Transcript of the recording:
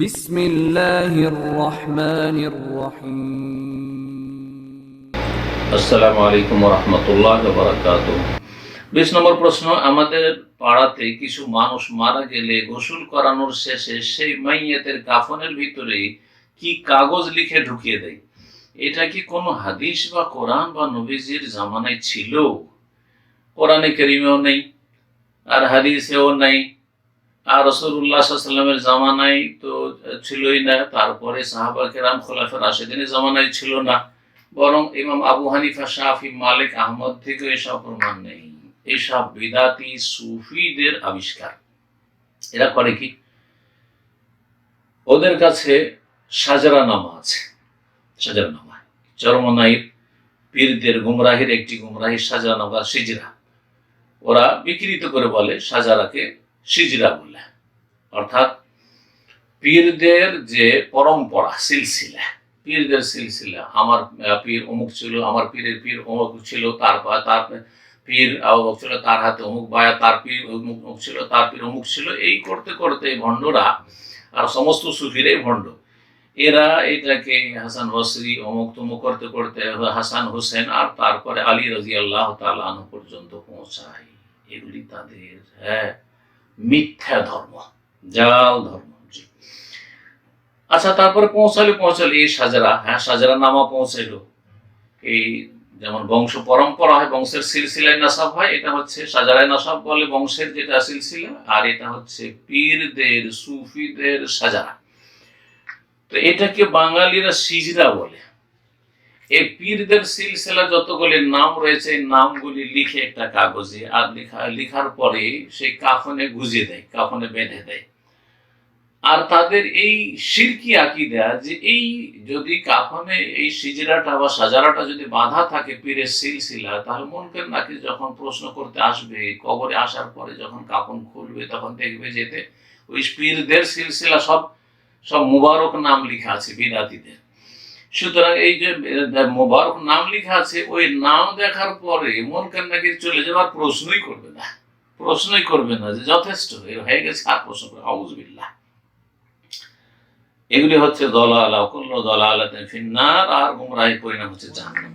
بسم الله الرحمن الرحيم আসসালামু আলাইকুম রহমতুল্লাহ বারাকাত বিশ নম্বর প্রশ্ন আমাদের পাড়াতে কিছু মানুষ মারা গেলে গোসল করানোর শেষে সেই মাইয়াতের কাফনের ভিতরে কি কাগজ লিখে ঢুকিয়ে দেয় এটা কি কোনো হাদিস বা কোরআন বা নবীজির জামানায় ছিল কোরআনে করিমেও নেই আর হাদিসেও নেই আর রসুল্লাহ সাল্লামের তো ছিলই না, তারপরে সাহাবা কেরাম খোলাফের রাশেদিনের জামানায় ছিল না। বরং ইমাম আবু হানিফা শাহি মালিক, আহমদ থেকে এসব প্রমাণ নেই। এসব বিদাতি সুফিদের আবিষ্কার। এরা করে কি? ওদের কাছে সাজারা নামা আছে। সাজারা নামা চরমনাইর পীরদের গুমরাহির একটি গুমরাহি সাজারা নামা সিজরা। ওরা বিকৃত করে বলে সাজারাকে সিজরা বলে অর্থাৎ পীরদের যে পরম্পরা, সিলসিলা। পীরদের সিলসিলা। আমার পীর অমুক ছিল, আমার পীরের পীর অমুক ছিল, তার তার পীর অমুক ছিল, তার হাতে অমুক বায়া, তার পীর অমুক অমুক ছিল, তার পীর অমুক ছিল। এই করতে করতে এই ভণ্ডরা আর সমস্ত সুফিরাই ভণ্ড। এরা এটাকে হাসান বসরি, অমুক তমুক করতে করতে হাসান হোসেন আর তারপরে আলী রাজি আল্লাহ তালান পর্যন্ত পৌঁছায়। এগুলি তাদের হ্যাঁ। মিথ্যা ধর্ম জাল ধর্ম। আচ্ছা তারপরে পৌঁছালে পৌঁছালে এই সাজারা। হ্যাঁ সাজারা নামা পৌঁছাইলো। এই যেমন বংশ পরম্পরা হয়, বংশের সিলসিলায় নাসাব হয়, এটা হচ্ছে সাজারায় নাসাব বলে বংশের যেটা সিলসিলা, আর এটা হচ্ছে পীরদের, সুফিদের সাজারা। তো এটাকে বাঙালিরা সিজরা বলে। এই পীরদের সিলসিলা যতগুলি নাম রয়েছে নামগুলি লিখে একটা কাগজে, আর লেখা, লিখার পরে সেই কাফনে গুজে দেয়, কাফনে বেঁধে দেয়। আর তাদের এই সিরকি আকিদা যে এই যদি কাফনে এই সিজরাটা বা সাজারাটা যদি বাঁধা থাকে পীরের সিলসিলা, তাহলে মনকের নাকি যখন প্রশ্ন করতে আসবে, কবরে আসার পরে যখন কাফন খুলবে, তখন দেখবে যেতে ওই পীরদের সিলসিলা সব সব মুবারক নাম লেখা আছে বিদাতিদের। সুতরাং এই যে মোবারক নাম লেখা আছে, ওই নাম দেখার পরে মন নাকি চলে যাবার প্রশ্নই করবে না। প্রশ্নই করবে না যে যথেষ্ট হয়ে গেছে আর প্রশ্ন করে হাউজবিল্লা এগুলি হচ্ছে দলালা কুল্ল দলালাতে ফিন্নার, আর গুমরাহি পরিণাম হচ্ছে জাহান্নাম।